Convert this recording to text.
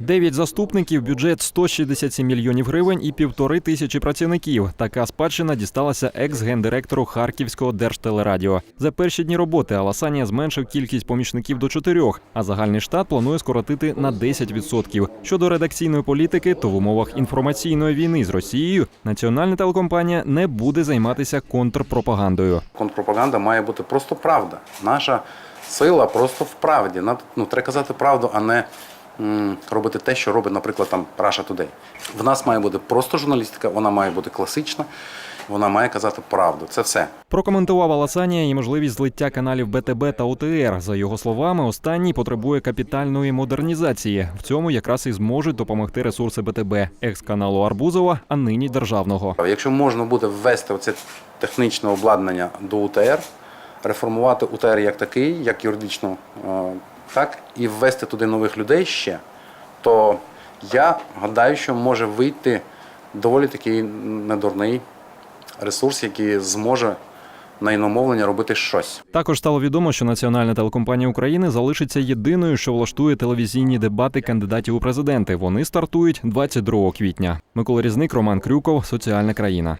Дев'ять заступників, бюджет 167 мільйонів гривень і півтори тисячі працівників. Така спадщина дісталася екс-гендиректору Харківського держтелерадіо. За перші дні роботи Аласанія зменшив кількість помічників до чотирьох, а загальний штат планує скоротити на 10%. Щодо редакційної політики, то в умовах інформаційної війни з Росією національна телекомпанія не буде займатися контрпропагандою. Контрпропаганда має бути просто правда. Наша сила просто в правді. Ну, треба казати правду, а не робити те, що робить, наприклад, там Russia Today. В нас має бути просто журналістика, вона має бути класична, вона має казати правду. Це все. Прокоментував Аласанія і можливість злиття каналів БТБ та ОТР. За його словами, останній потребує капітальної модернізації. В цьому якраз і зможуть допомогти ресурси БТБ, екс-каналу Арбузова, а нині державного. Якщо можна буде ввести оце технічне обладнання до УТР, реформувати УТР як такий, як юридично, е, так, і ввести туди нових людей ще, то я гадаю, що може вийти доволі такий недурний ресурс, який зможе на іномовлення робити щось. Також стало відомо, що Національна телекомпанія України залишиться єдиною, що влаштує телевізійні дебати кандидатів у президенти. Вони стартують 22 квітня. Микола Різник, Роман Крюков, Соціальна країна.